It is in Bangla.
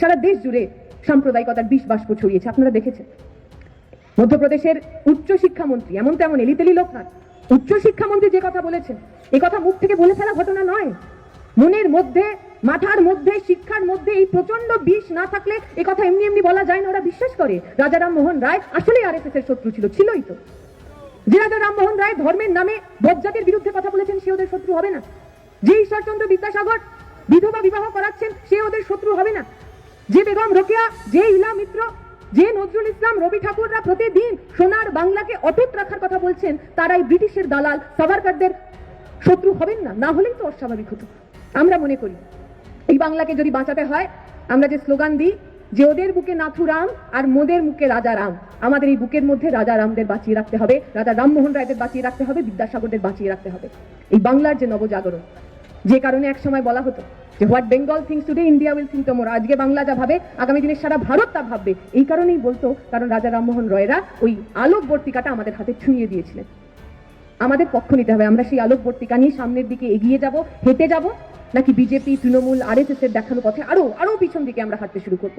সারা দেশ জুড়ে সাম্প্রদায়িকতার বিষ বাষ্প ছড়িয়েছে, আপনারা দেখেছেন। মধ্যপ্রদেশের উচ্চ শিক্ষামন্ত্রী এমন তেমন এলিতেলি লোক নয় উচ্চ শিক্ষামন্ত্রী যে কথা বলেছেন, এ কথা মুখ থেকে বলে ফেলা ঘটনা নয়। মনের মধ্যে, মাথার মধ্যে, শিক্ষার মধ্যে এই প্রচণ্ড বিষ না থাকলে এ কথা এমনি এমনি বলা যায় না, ওরা বিশ্বাস করে। রাজা রামমোহন রায় আসলেই আর এর শত্রু ছিল, ছিলই তো। যে রাজা রামমোহন রায় ধর্মের নামে বজ্জাতির বিরুদ্ধে কথা বলেছেন, সে ওদের শত্রু হবে না। যে ঈশ্বরচন্দ্র বিদ্যাসাগর বিধবা বিবাহ করাচ্ছেন, সে ওদের শত্রু হবে না। যে বেগম রোকেয়া, যে ইলা মিত্র, যে নজরুল ইসলাম, রবি ঠাকুররা প্রতিদিন সোনার বাংলাকে অটুট রাখার কথা বলছেন, তারাই ব্রিটিশের দালাল, সাভারকারদের শত্রু হবেন না না হলেই তো অস্বাভাবিক হতো। আমরা মনে করি, এই বাংলাকে যদি বাঁচাতে হয়, আমরা যে স্লোগান দিই, যে ওদের বুকে নাথুরাম আর মোদের মুখে রাজা রাম, আমাদের এই বুকের মধ্যে রাজা রামদের বাঁচিয়ে রাখতে হবে, রাজা রামমোহন রায়দের বাঁচিয়ে রাখতে হবে, বিদ্যাসাগরদের বাঁচিয়ে রাখতে হবে। এই বাংলার যে নবজাগরণ যে কারণে এক সময় বলা হতো যে what Bengal thinks today, India will think tomorrow. আজকে বাংলা যা ভাবে, আগামী দিনে সারা ভারত তা ভাববে। এই কারণেই বলতো কারণ রাজা রামমোহন রয়রা ওই আলোকবর্তিকাটা আমাদের হাতে ছুঁয়ে দিয়েছিলেন। আমাদের পক্ষ নিতে হবে, আমরা সেই আলোকবর্তিকা নিয়ে সামনের দিকে এগিয়ে যাব, হেঁটে যাব, নাকি বিজেপি, তৃণমূল আরএসএস এর দেখানো পথে আরও আরও পিছন দিকে আমরা হাঁটতে শুরু করব।